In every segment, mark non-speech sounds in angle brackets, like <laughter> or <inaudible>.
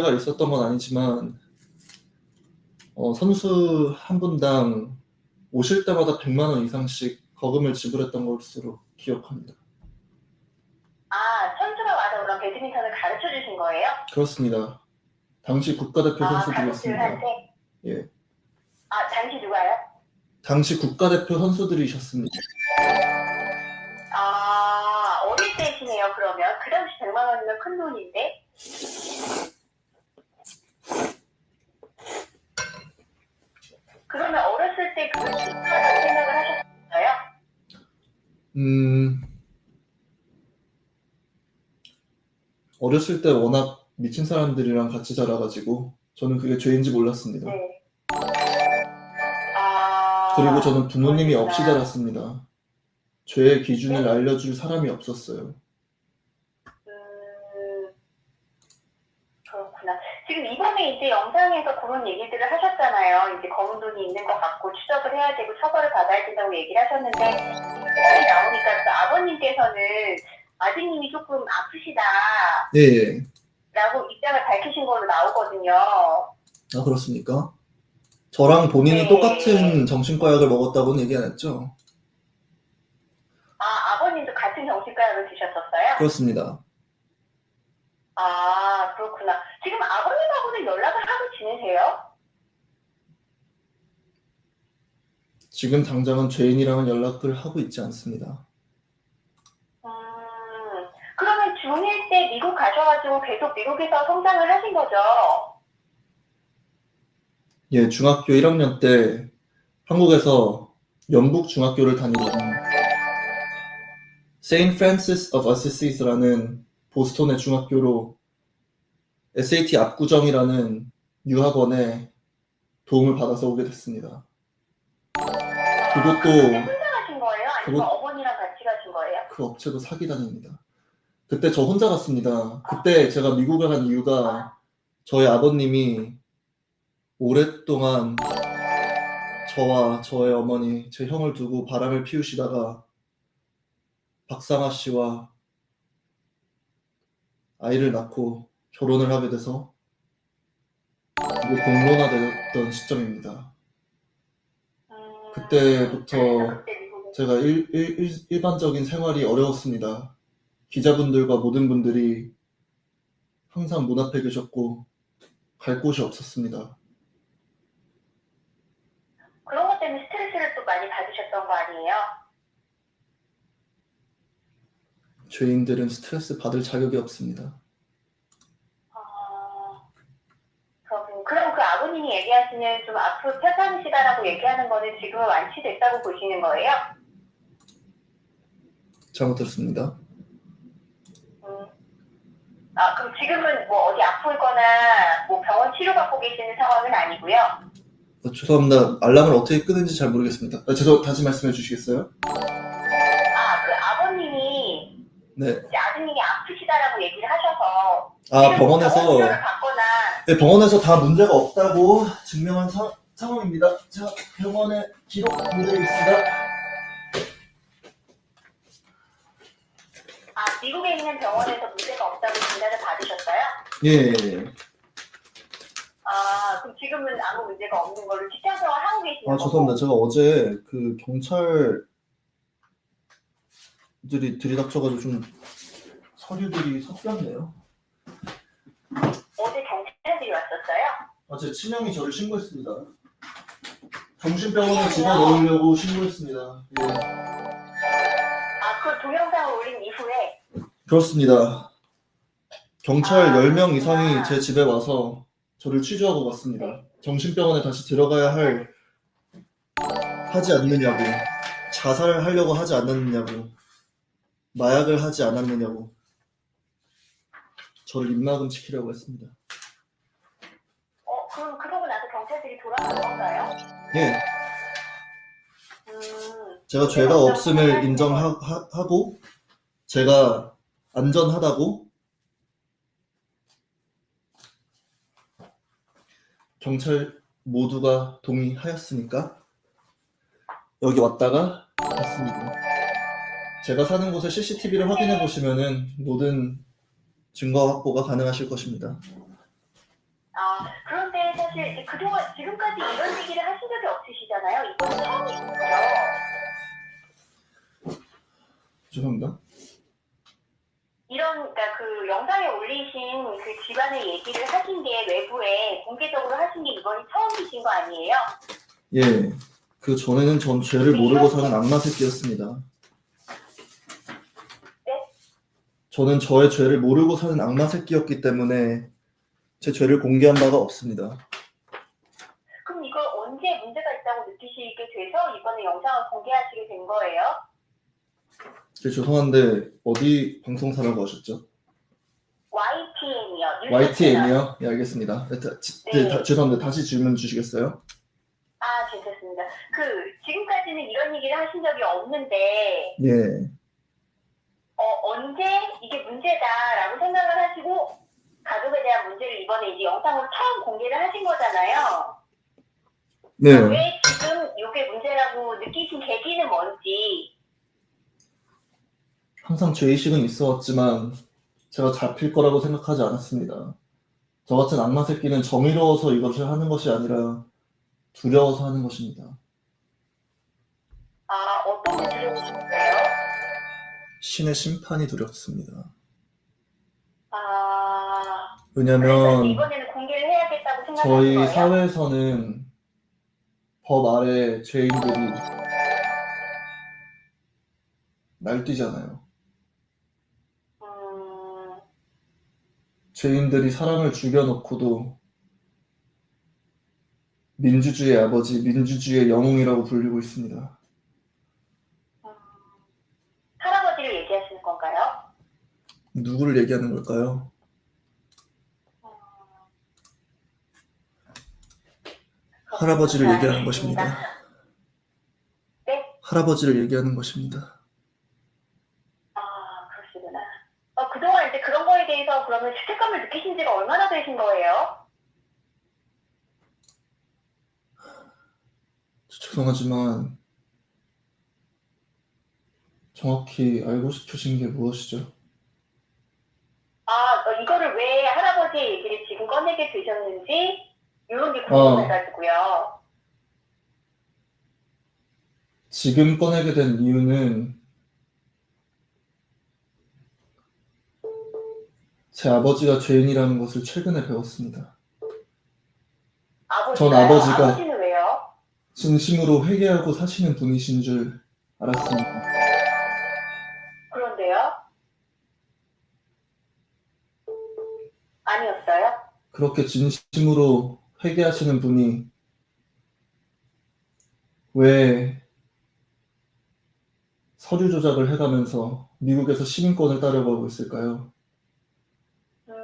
가 있었던 건 아니지만 어, 선수 한 분당 오실 때마다 100만 원 이상씩 거금을 지불했던 것으로 기억합니다. 아, 선수가 와서 그럼 배드민턴을 가르쳐 주신 거예요? 그렇습니다. 당시 국가대표 아, 선수들이었습니다. 가족들한테? 예. 아, 당시 누가요? 당시 국가대표 선수들이셨습니다. 아, 어릴 때시네요, 그러면. 그 당시 100만 원이면 큰 돈인데? 그러면 어렸을 때 중요하다고 생각을 하셨어요? 음, 어렸을 때 워낙 미친 사람들이랑 같이 자라가지고 저는 그게 죄인지 몰랐습니다. 네. 아. 그리고 저는 부모님이 없이 그렇구나. 자랐습니다. 죄의 기준을 알려줄 사람이 없었어요. 음, 그렇구나. 지금 이번에 이제 영상에서 그런 얘기들을 하셨잖아요. 이제 검은 돈이 있는 것 같고 추적을 해야 되고 처벌을 받아야 된다고 얘기를 하셨는데 시간이 나오니까 또 아버님께서는 아드님이 조금 아프시다 예, 예. 라고 입장을 밝히신 걸로 나오거든요. 아, 그렇습니까? 저랑 본인이 네. 똑같은 정신과 약을 먹었다고는 얘기 안 했죠? 아, 아버님도 같은 정신과 약을 드셨었어요? 그렇습니다. 아, 그렇구나. 지금 아버님하고는 연락을 하고 지내세요? 지금 당장은 죄인이랑은 연락을 하고 있지 않습니다. 음, 그러면 중1 때 미국 가셔가지고 계속 미국에서 성장을 하신 거죠? 예, 중학교 1학년 때 한국에서 연북 중학교를 다니던 세인 프란시스 오브 어시시스라는 보스턴의 중학교로 SAT 압구정이라는 유학원에 도움을 받아서 오게 됐습니다. 그것도 혼자 가신 거예요? 아니면 그것- 어머니랑 같이 가신 거예요? 그 업체도 사기단입니다. 그때 저 혼자 갔습니다. 그때 제가 미국에 간 이유가 저희 아버님이 오랫동안 저와 저의 어머니, 제 형을 두고 바람을 피우시다가 박상아 씨와 아이를 낳고 결혼을 하게 돼서 이게 공론화되었던 시점입니다. 음, 그때부터 제가 일, 일, 일, 일 반적인 생활이 어려웠습니다. 기자분들과 모든 분들이 항상 문 앞에 계셨고 갈 곳이 없었습니다. 그런 것 때문에 스트레스를 또 많이 받으셨던 거 아니에요? 죄인들은 스트레스 받을 자격이 없습니다. 아, 그렇군요. 아버님이 얘기하시는 좀 앞으로 편찮으시다라고 얘기하는 거는 지금은 완치됐다고 보시는 거예요? 잘못 들었습니다. 음. 아, 그럼 지금은 뭐 어디 아프거나 뭐 병원 치료받고 계시는 상황은 아니고요? 어, 죄송합니다. 알람을 어떻게 끄는지 잘 모르겠습니다. 아, 죄송, 다시 말씀해 주시겠어요? 아, 그 아버님이 네. 이제 아드님이 아프시다라고 얘기를 하셔서 아, 지금 병원에서, 네, 병원에서 다 문제가 없다고 증명한 사- 상황입니다. 자, 병원에 기록 있습니다. 아, 미국에 있는 병원에서 문제가 없다고 진단을 받으셨어요? 예, 예, 예. 아, 그럼 지금은 아무 문제가 없는 걸로 직장 생활 하고 계시는 아, 거고? 죄송합니다. 제가 어제 그 경찰들이 들이닥쳐가지고 좀 서류들이 섞였네요. 어제 경찰들이 왔었어요? 아, 제 친형이 저를 신고했습니다. 정신병원에 집어넣으려고 신고했습니다. 예. 아, 그 동영상을 올린 이후에 그렇습니다. 경찰 아, 10명 이상이 그렇구나. 제 집에 와서 저를 취조하고 갔습니다. 정신병원에 다시 들어가야 할, 하지 않느냐고, 자살을 하려고 하지 않았느냐고, 마약을 하지 않았느냐고, 저를 입막음 시키려고 했습니다. 어, 그럼 그러고 나서 경찰들이 돌아간 건가요? 예, 음, 제가 죄가 없음을 인정하고, 제가 안전하다고, 경찰 모두가 동의하였으니까, 여기 왔다가 갔습니다. 제가 사는 곳의 CCTV를 확인해 보시면은 모든 증거 확보가 가능하실 것입니다. 아, 그런데 사실 그동안 지금까지 이런 얘기를 하신 적이 없으시잖아요. 이번에 처음이시죠? 죄송합니다. 이런, 그러니까 그 영상에 올리신 그 집안의 얘기를 하신 게 외부에 공개적으로 하신 게 이번이 처음이신 거 아니에요? 예, 그 전에는 전 죄를 모르고 사는 악마 새끼였습니다. 네? 저는 저의 죄를 모르고 사는 악마 새끼였기 때문에 제 죄를 공개한 바가 없습니다. 그럼 이걸 언제 문제가 있다고 느끼시게 돼서 이번에 영상을 공개하시게 된 거예요? 제 죄송한데 어디 방송사라고 하셨죠? YTN이요. YTN이요? 예, 알겠습니다. 네, 다, 지- 네, 네. 다- 죄송합니다. 다시 질문 주시겠어요? 아, 괜찮습니다. 그, 지금까지는 이런 얘기를 하신 적이 없는데, 예, 어, 언제 이게 문제다라고 생각을 하시고, 가족에 대한 문제를 이번에 이제 영상으로 처음 공개를 하신 거잖아요. 네, 왜 지금 이게 문제라고 느끼신 계기는 뭔지, 항상 죄의식은 있어왔지만 제가 잡힐 거라고 생각하지 않았습니다. 저 같은 악마 새끼는 정의로워서 이것을 하는 것이 아니라 두려워서 하는 것입니다. 아, 어떤 게 두려우신가요? 신의 심판이 두렵습니다. 아, 그래서 왜냐면 이번에는 공개를 해야겠다고 생각하는 저희 거예요? 사회에서는 법 아래 죄인들이 날뛰잖아요. 음, 죄인들이 사람을 죽여놓고도 민주주의 아버지, 민주주의의 영웅이라고 불리고 있습니다. 음, 할아버지를 얘기하시는 건가요? 누구를 얘기하는 걸까요? 음, 할아버지를 그렇군요. 얘기하는. 것입니다. <laughs> 네? 할아버지를 얘기하는 것입니다. 아, 그러시구나. 어, 그동안 이제 그런 거에 대해서 그러면 죄책감을 느끼신 지가 얼마나 되신 거예요? 죄송하지만 정확히 알고 싶으신 게 무엇이죠? 아, 어, 이거를 왜 할아버지의 얘기를 지금 꺼내게 되셨는지, 이런 게 어. 궁금해가지고요. 지금 꺼내게 된 이유는 제 아버지가 죄인이라는 것을 최근에 배웠습니다. 아버지가, 전 아버지가- 아버지는 왜요? 진심으로 회개하고 사시는 분이신 줄 알았습니다. 아니었어요? 그렇게 진심으로 회개하시는 분이 왜 서류 조작을 해가면서 미국에서 시민권을 따려고 하고 있을까요? 음,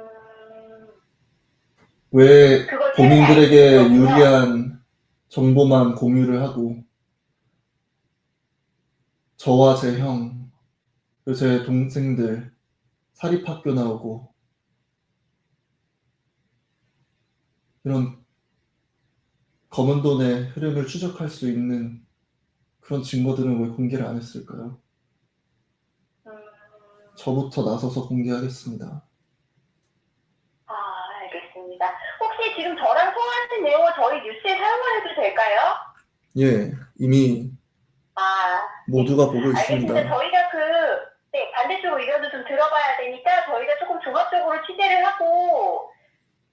왜 본인들에게. 유리한 정보만 공유를 하고 저와 제 형, 제 동생들 사립학교 나오고 이런 검은 돈의 흐름을 추적할 수 있는 그런 증거들은 왜 공개를 안 했을까요? 음, 저부터 나서서 공개하겠습니다. 아, 알겠습니다. 혹시 지금 저랑 통화하신 내용을 저희 뉴스에 사용을 해도 될까요? 예, 이미 아, 모두가 보고 알겠습니다. 있습니다. 저희가 그, 네, 반대쪽 의견도 좀 들어봐야 되니까 저희가 조금 종합적으로 취재를 하고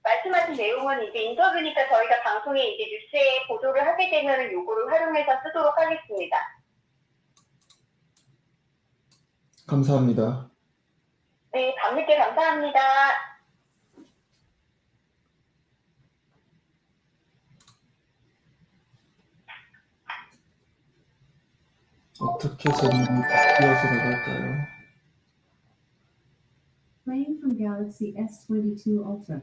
말씀하신 내용은 이제 인터뷰니까 저희가 방송에 이제 뉴스에 보도를 하게 되면 요거를 활용해서 쓰도록 하겠습니다. 감사합니다. 네, 밤늦게 감사합니다. 어떻게 제 눈이 바뀌어서 나갈까요? Playing from Galaxy S22 Ultra.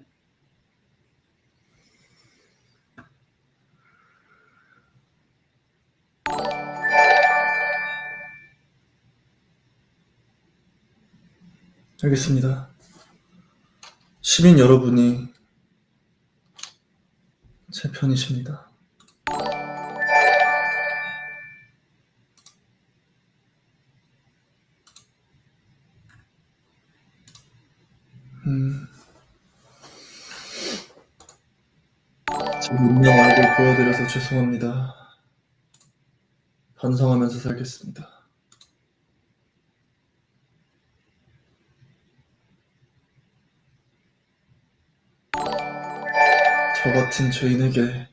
알겠습니다. 시민 여러분이 제 편이십니다. 음, 제 운명 얼굴 보여드려서 죄송합니다. 반성하면서 살겠습니다. 저 같은 죄인에게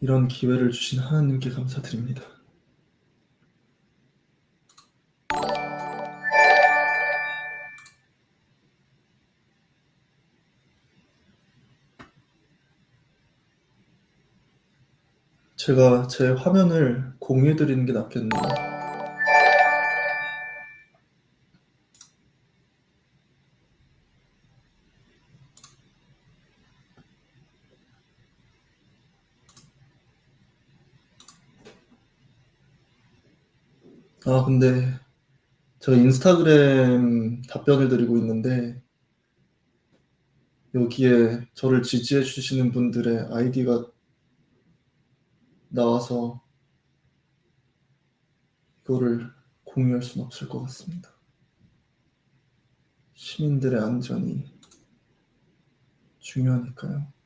이런 기회를 주신 하나님께 감사드립니다. 제가 제 화면을 공유해 드리는 게 낫겠네요. 아, 근데 제가 인스타그램 답변을 드리고 있는데 여기에 저를 지지해 주시는 분들의 아이디가 나와서 이거를 공유할 수는 없을 것 같습니다. 시민들의 안전이 중요하니까요.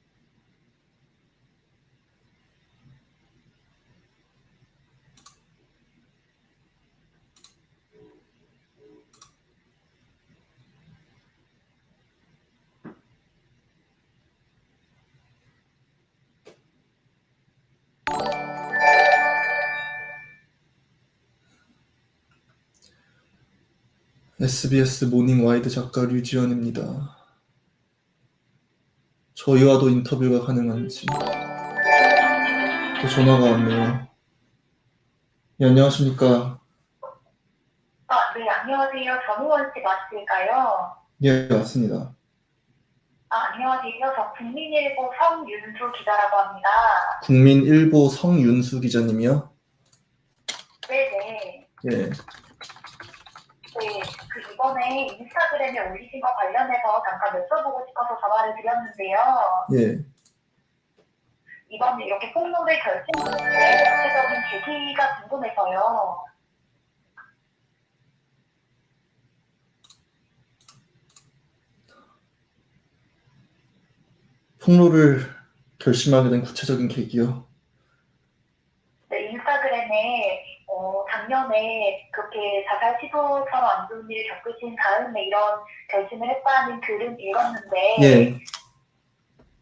SBS 모닝 와이드 작가 류지연입니다. 저희와도 인터뷰가 가능한지. 또 전화가 왔네요. 네, 안녕하십니까. 아, 네, 안녕하세요. 전우원 씨 맞으실까요? 예, 맞습니다. 아, 안녕하세요. 저 국민일보 성윤수 기자라고 합니다. 국민일보 성윤수 기자님이요? 네네. 예. 네, 그 이번에 인스타그램에 올리신 거 관련해서 잠깐 여쭤보고 싶어서 전화를 드렸는데요. 예. 이번에 이렇게 폭로를 결심하는 구체적인 계기가 궁금해서요. 폭로를 결심하게 된 구체적인 계기요. 네, 인스타그램에 어, 작년에 그렇게 자살 시도처럼 안 좋은 일을 겪으신 다음에 이런 결심을 했다는 글은 읽었는데 예.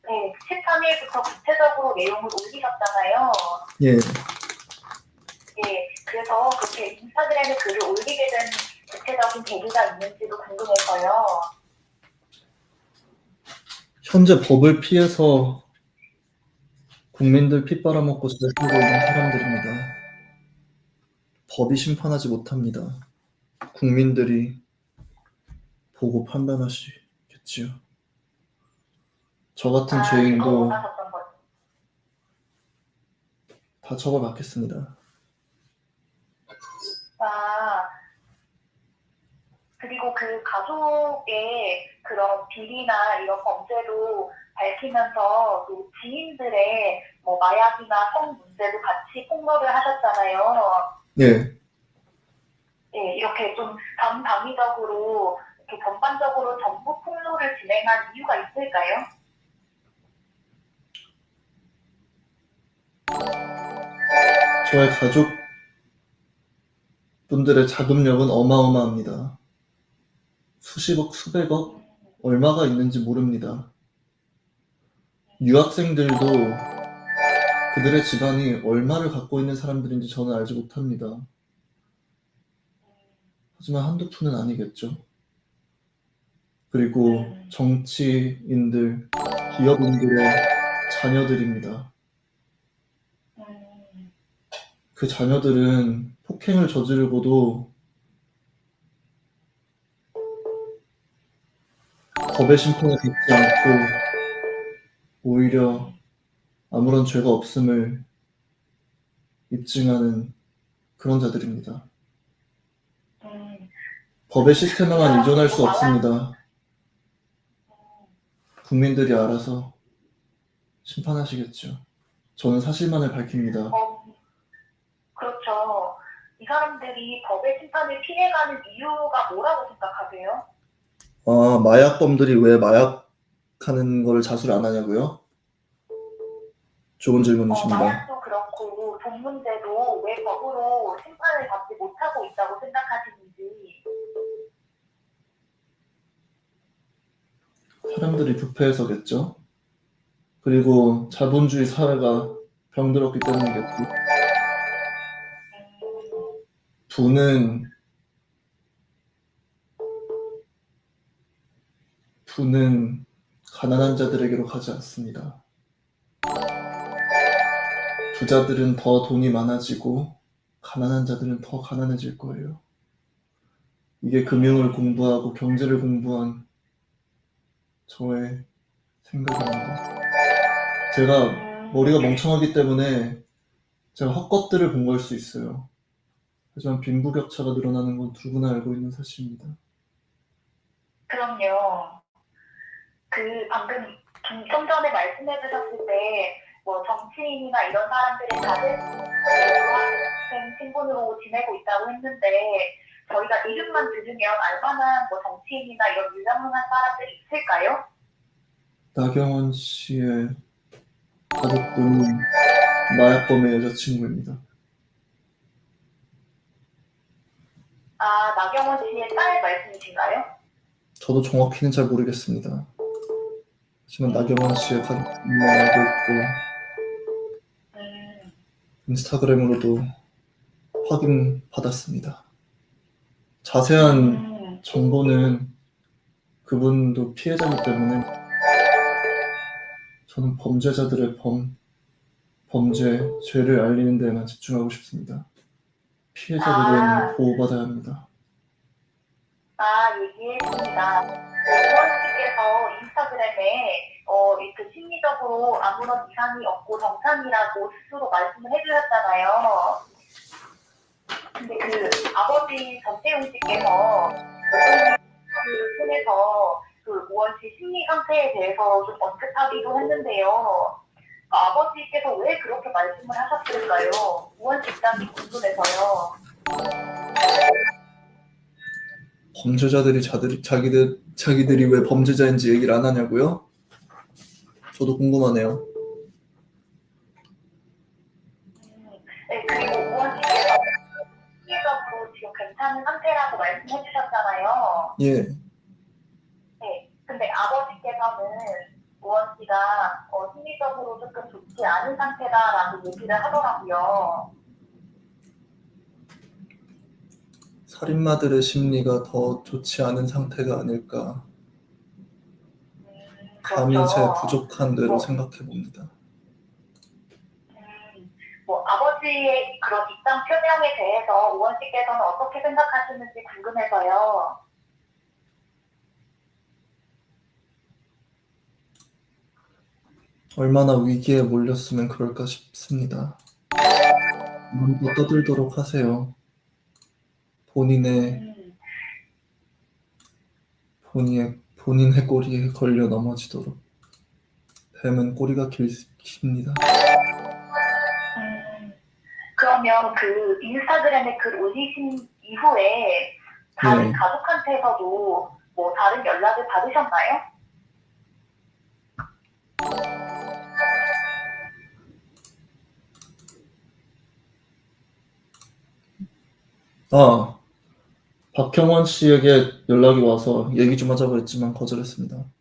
네, 13일부터 구체적으로 내용을 올리셨잖아요. 예. 예, 그래서 그렇게 인스타그램에 글을 올리게 된 구체적인 계기가 있는지도 궁금해서요. 현재 법을 피해서 국민들 잘 살고 있는 사람들입니다. 법이 심판하지 못합니다. 국민들이 보고 판단하시겠지요. 저 같은 아, 죄인도. 다 처벌받겠습니다. 아, 그리고 그 가족의 그런 비리나 이런 범죄도 밝히면서 또 지인들의 뭐 마약이나 성 문제도 같이 폭로를 하셨잖아요. 예. 예, 이렇게 좀 전방위적으로 이렇게 전반적으로 전부 폭로를 진행한 이유가 있을까요? 저의 가족 분들의 자금력은 어마어마합니다. 수십억, 수백억, 얼마가 있는지 모릅니다. 유학생들도 그들의 집안이 얼마를 갖고 있는 사람들인지 저는 알지 못합니다. 하지만 한두 푼은 아니겠죠. 그리고 정치인들, 기업인들의 자녀들입니다. 음, 그 자녀들은 폭행을 저지르고도 법의 심판을 받지 않고 오히려 아무런 죄가 없음을 입증하는 그런 자들입니다. 음, 법의 시스템에만 의존할 수 없습니다. 음. 국민들이 알아서 심판하시겠죠. 저는 사실만을 밝힙니다. 어, 그렇죠. 이 사람들이 법의 심판을 피해가는 이유가 뭐라고 생각하세요? 아, 마약범들이 왜 마약하는 걸 자수를 안 하냐고요? 좋은 어, 질문이십니다. 마약도 그렇고 돈 문제도 왜 법으로 심판을 받지 못하고 있다고 생각하시는지. 사람들이 부패해서겠죠. 그리고 자본주의 사회가 병들었기 때문이겠고. 부는 부는 가난한 자들에게로 가지 않습니다. 부자들은 더 돈이 많아지고 가난한 자들은 더 가난해질 거예요. 이게 금융을 공부하고 경제를 공부한 저의 생각입니다. 제가 음, 머리가 멍청하기 때문에 제가 헛것들을 본 걸 수 있어요. 하지만 빈부격차가 늘어나는 건 누구나 알고 있는 사실입니다. 그럼요. 그 방금 좀- 좀 전에 말씀해 주셨을 때, 뭐 정치인이나 이런 사람들이 다들 신분으로 지내고 있다고 했는데, 저희가 이름만 들으면 알만한 뭐 정치인이나 이런 유명한 사람들이 있을까요? 나경원 씨의 가족분은 마약범의 여자친구입니다. 아, 나경원 씨의 딸 말씀이신가요? 저도 정확히는 잘 모르겠습니다. 하지만 나경원 씨의 가족분만 알고 있고 음, 인스타그램으로도 확인 받았습니다. 자세한 음, 정보는 그분도 피해자이기 때문에 저는 범죄자들의 범, 범죄, 죄를 알리는 데에만 집중하고 싶습니다. 피해자들은 아. 보호받아야 합니다. 아, 얘기했습니다. 우원 씨께서 인스타그램에 어, 이렇게 심리적으로 아무런 이상이 없고 정상이라고 스스로 말씀을 해주셨잖아요. 근데 그 아버지 전태용 씨께서 그 통해서 그 우원 씨 심리 상태에 대해서 좀 언급하기도 했는데요. 그 아버지께서 왜 그렇게 말씀을 하셨을까요? 우원 씨 입장이 궁금해서요. 범죄자들이 자들이, 자기들, 자기들이 왜 범죄자인지 얘기를 안 하냐고요? 저도 궁금하네요. 네, 그리고 지금 괜찮은 상태라고 말씀해 주셨잖아요. 예, 네, 근데 아버지께서는 우원 씨가 어, 심리적으로 조금 좋지 않은 상태다라고 얘기를 하더라고요. 살인마들의 심리가 더 좋지 않은 상태가 아닐까. 음, 감히 그렇죠. 제 부족한 뇌로 생각해 봅니다. 음, 뭐 아버지의 그런 입장 표명에 대해서 우원 씨께서는 어떻게 생각하시는지 궁금해서요. 얼마나 위기에 몰렸으면 그럴까 싶습니다. 마음껏 떠들도록 하세요. 본인의 음, 본인의 본인의 꼬리에 걸려 넘어지도록. 뱀은 꼬리가 길, 깁니다. 음, 그러면 그 인스타그램에 글 올리신 이후에 다른 네. 가족한테서도 뭐 다른 연락을 받으셨나요? 아, 박형원 씨에게 연락이 와서 얘기 좀 하자고 했지만 거절했습니다. 어떤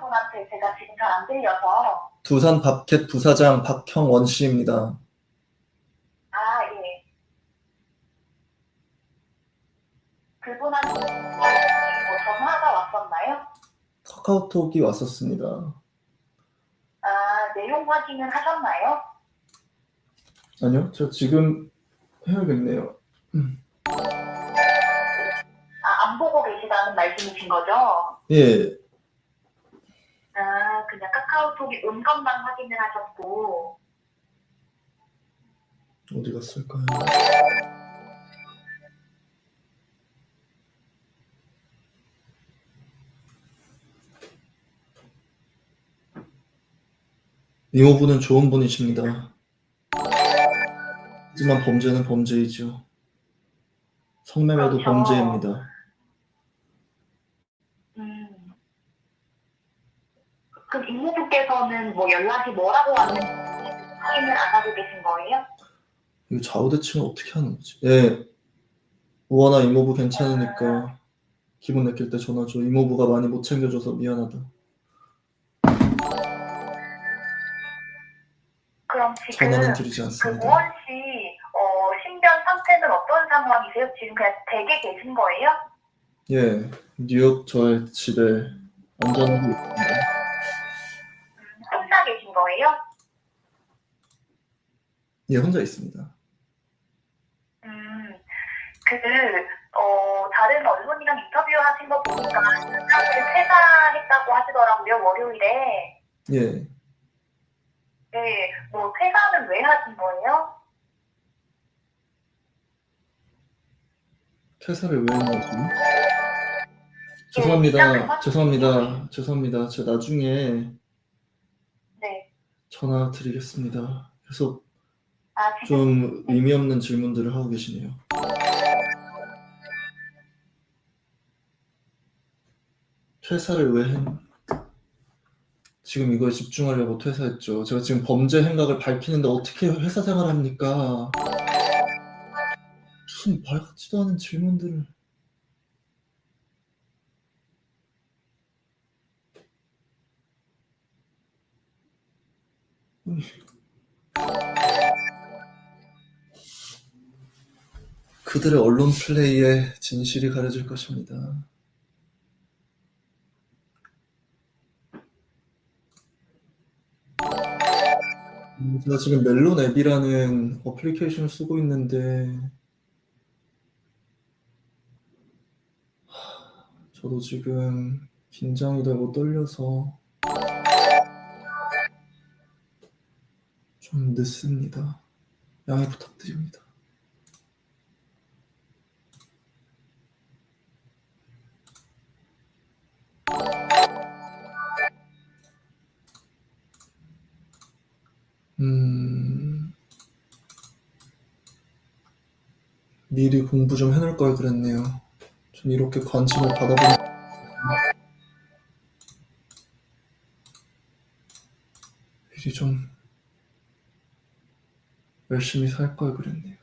분한테 제가 지금 잘 안 들려서 두산 밥켓 부사장 박형원 씨입니다. 아 예. 그분한테 뭐 전화가 왔었나요? 카카오톡이 왔었습니다. 아 내용 확인은 하셨나요? 아니요, 저 지금 해야겠네요. 아 안 보고 계시다는 말씀이신 거죠? 예, 아 그냥 카카오톡이 온 것만 확인을 하셨고 어디 갔을까요? 이모부는 좋은 분이십니다. 하지만 범죄는 범죄이죠. 성매매도 그렇죠. 범죄입니다. 음. 그럼 임무부께서는 뭐 연락이 뭐라고 왔는지 확인을 안 하고 계신 거예요? 이거 좌우 대칭을 어떻게 하는 거지? 예. 우원아 이모부 괜찮으니까 기분 내킬 때 전화 줘. 이모부가 많이 못 챙겨줘서 미안하다. 그럼 지금 전화는 드리지 그 않습니다. 우원 씨 어, 신변 상태는 어떤 상황이세요? 지금 그냥 댁에 계신 거예요? 예. 뉴욕 저의 집에 안전하고 있습니다. 혼자 계신 거예요? 예, 혼자 있습니다. 음, 그, 어, 다른 언론이랑 인터뷰 하신 거 보니까 사실 퇴사했다고 하시더라고요, 월요일에. 예. 네, 뭐, 퇴사는 왜 하신 거예요? 퇴사를 왜 했는지. 죄송합니다. 죄송합니다. 죄송합니다. 제가 나중에 네. 전화 드리겠습니다. 계속 아, 지금, 좀 의미 없는 질문들을 하고 계시네요. 퇴사를 왜 했... 지금 이거에 집중하려고 퇴사했죠. 제가 지금 범죄 행각을 밝히는데 어떻게 회사 생활을 합니까? 무슨 말 같지도 않은 질문들을. 그들의 언론 플레이에 진실이 가려질 것입니다. 음, 제가 지금 멜론 앱이라는 어플리케이션을 쓰고 있는데 저도 지금 긴장이 되고 떨려서 좀 늦습니다. 양해 부탁드립니다. 음, 미리 공부 좀 해놓을 걸 그랬네요. 전 이렇게 관심을 받아보니 미리 좀 열심히 살 걸 그랬네요.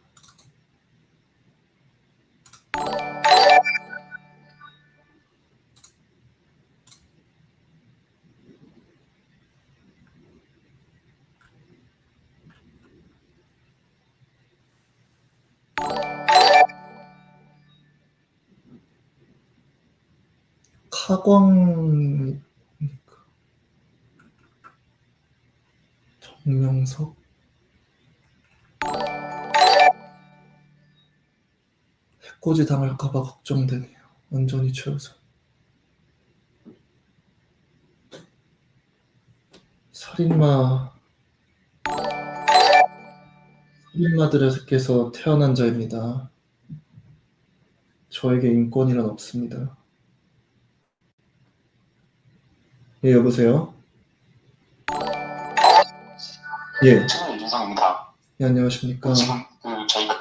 카광 정명석 해코지 당할까봐 걱정되네요. 완전히 최우선. 살인마 살인마들에게서 태어난 자입니다. 저에게 인권이란 없습니다. 예, 여보세요? 예, 최근 이준성입니다. 예, 안녕하십니까? 지금 그 저희가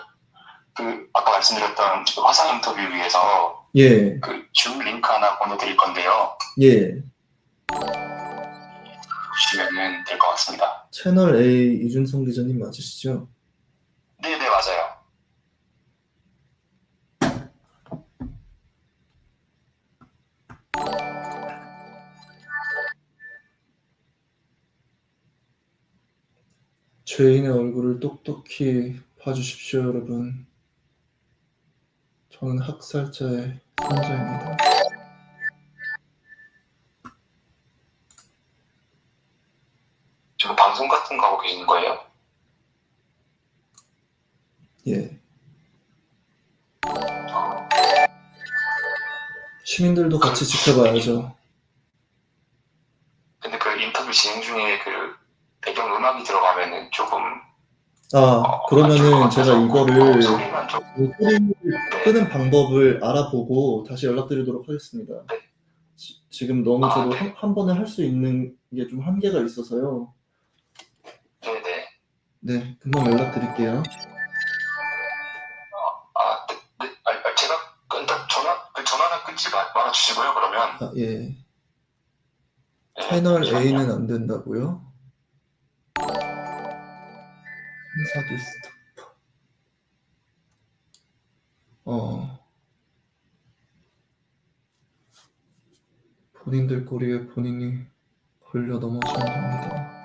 그 아까 말씀드렸던 그 화상 인터뷰 위해서 예, 그줌 링크 하나 보내드릴 건데요. 예. 보시면은 될 것 같습니다. 채널 A 이준성 기자님 맞으시죠? 죄인의 얼굴을 똑똑히 봐주십시오, 여러분. 저는 학살자의 손자입니다. 지금 방송 같은 거 하고 계시는 거예요? 예. 어, 시민들도 같이 지켜봐야죠. 근데 그 인터뷰 진행 중에 그 배경 음악이 들어가면은 조금 아, 어, 그러면은 안 좋을 제가 이거를 소리를 끄는 방법을 알아보고 다시 연락드리도록 하겠습니다. 지, 지금 너무 아, 저도 네. 한, 한 번에 할 수 있는 게 좀 한계가 있어서요. 네네 네, 금방 연락드릴게요. 아, 네, 네, 아, 아, 제가 그, 일단 전화 그 전화는 끊지 마- 말아 주시고요. 그러면 아, 예. 네, 채널 잠시만요. A는 안 된다고요? 사기 스토프. 어. 본인들 꼬리에 본인이 걸려 넘어지면 됩니다.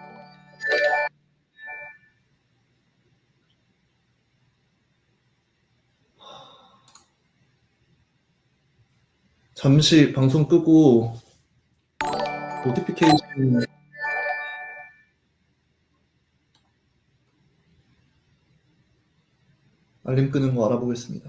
잠시 방송 끄고 노티피케이션 알림 끄는 거 알아보겠습니다.